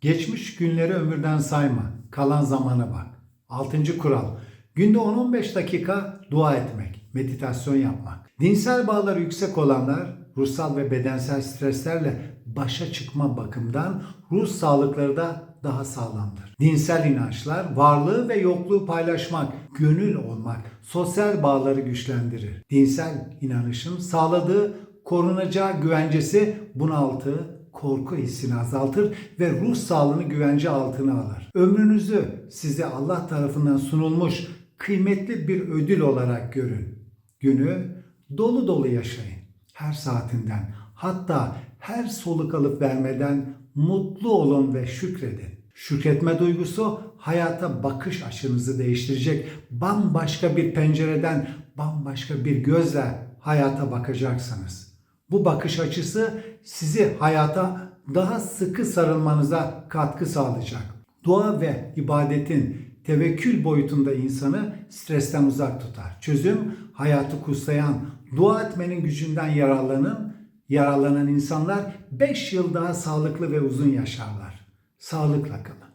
Geçmiş günleri ömürden sayma. Kalan zamana bak. Altıncı kural. Günde 10-15 dakika dua etmek, meditasyon yapmak. Dinsel bağları yüksek olanlar ruhsal ve bedensel streslerle başa çıkma bakımından ruh sağlıkları da daha sağlamdır. Dinsel inançlar varlığı ve yokluğu paylaşmak, gönül olmak, sosyal bağları güçlendirir. Dinsel inanışın sağladığı korunacağı güvencesi bunaltı, korku hissini azaltır ve ruh sağlığını güvence altına alır. Ömrünüzü size Allah tarafından sunulmuş kıymetli bir ödül olarak görün. Günü dolu dolu yaşayın. Her saatinden hatta her soluk alıp vermeden mutlu olun ve şükredin. Şükretme duygusu hayata bakış açınızı değiştirecek. Bambaşka bir pencereden, bambaşka bir gözle hayata bakacaksınız. Bu bakış açısı sizi hayata daha sıkı sarılmanıza katkı sağlayacak. Dua ve ibadetin tevekkül boyutunda insanı stresten uzak tutar. Çözüm hayatı kutsayan, dua etmenin gücünden yararlanın, yararlanan insanlar 5 yıl daha sağlıklı ve uzun yaşarlar. Sağlıkla kalın.